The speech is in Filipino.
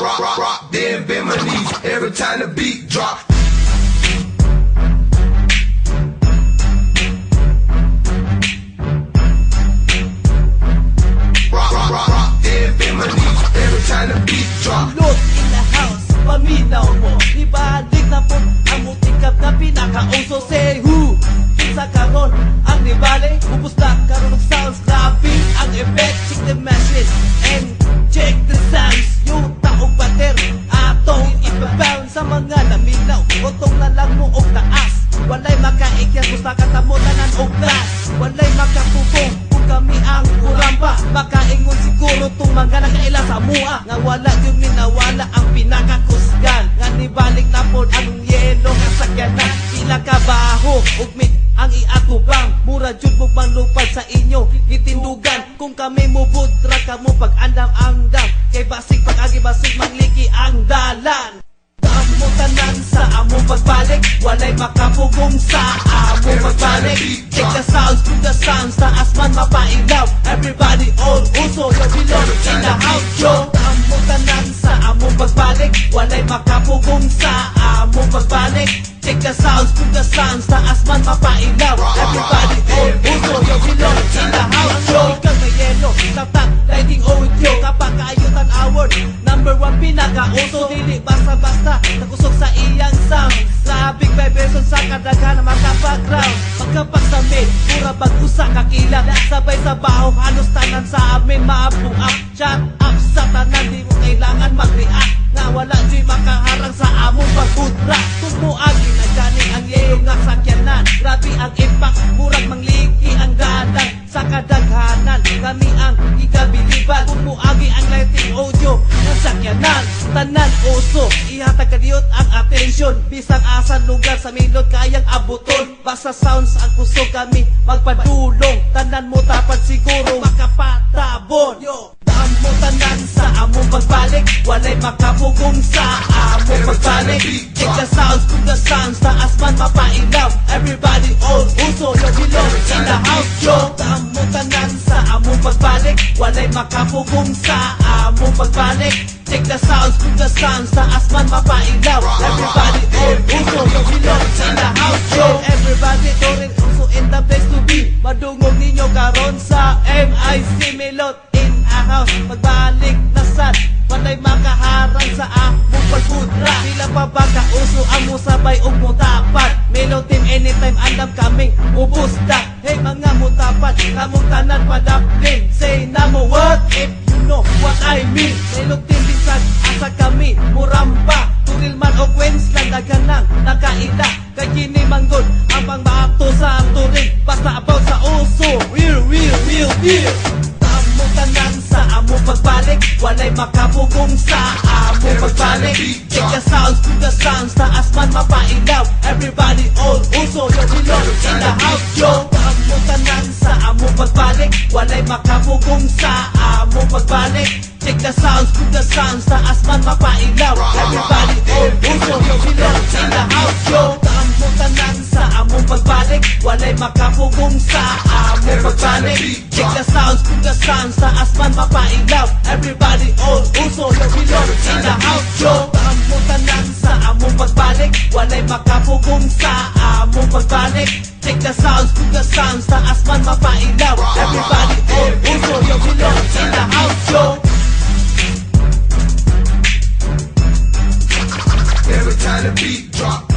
rock, rock, rock, then bend my knees every time the beat drop. Mga naminaw, otong na lang mo og taas. Walay makaikyan, gusta katamo tanan og gas. Walay makapupong, kung kami ang kuramba Makaingon siguro tong mga nakaila sa mua. Nga wala yung minawala ang pinakakusgan. Nga nibalik na po ang yelo nga sakyanan. Pila kabaho ug ang iatubang. Mura jud mo manlupad sa inyo Gitindugan. Kung kami mubudra ka mo pag andam-andam. Kay basig pag agi basig mangliki ang dalan Amo tanan sa among pagbalik. Walay makapugong sa among pagbalik. Check the sounds to the sounds. Taas man mapailaw. Everybody all uso. Yo belong in the house. yo Amo tanan Dili basta-basta Nagusok sa iyang sound. Sa big vibration sa kadaghan na makapag-ground. Magkapagsamit Pura bag-usa kakila Sabay sa baho Halos tanan sa amin. Maabuak Shut up sa tanan. Di mo kailangan mag-react. Nga wala di makaharang sa among pagkudra Kung muagi na gani ang yelo nga sakyanan. Grabe ang impact Murag mangliki ang dadan Sa kadaghanan Kami ang ikabiliban Kung muagi ang lighting audio sakyanan Tanan uso Ihatag kadiyot ang attention Bisang asan lugar sa milot kayang abuton. Basta sounds ang kuso kami Magpadulong. Tanan mo tapat siguro Makapatabon. Yo. Damo tanan sa among pagbalik. Walay makapugong sa among pagbalik. Check the sounds to the sounds Taas man mapailaw. Everybody the sounds Taas man mapailaw Everybody all uso Yo belong in the house Yo. Everybody turing uso in the place to be. Madungog ninyo karon sa MIC Melot in a house. Magbalik na sad Walay makaharang sa among pagkudra Sila pa ba kauso ang musabay ug mutapat. Melo team anytime andam kaming ubus da Hey mga mutapat Kamong tanan padaplin Say na mo what if know what I mean. Team bisag asa kami Muramba Turil man o Queensland Daganang nakaila. Kay kini manggod Ang pangbato sa ang turing Basta about sa uso Real, real, real, real. Tamo tanan sa among pagbalik. Walay makapugong sa among pagbalik. Check the sounds to the sounds Taas man mapailaw. Everybody all uso Yo belong in the house Yo. Tamo tanan sa among pagbalik. Walay makapugong sa Check the sounds to the sounds Taas man mapailaw Everybody all uso Yo belong in the house Yo. Tamo tanan sa among pagbalik Walay makapugong sa among pagbalik Check the sounds to the sounds Taas man mapailaw Everybody all uso Yo belong in the house Yo. Tamo tanan sa among pagbalik Walay makapugong sa among pagbalik Check the sounds to the sounds Taas man mapailaw Everybody Let the beat drop.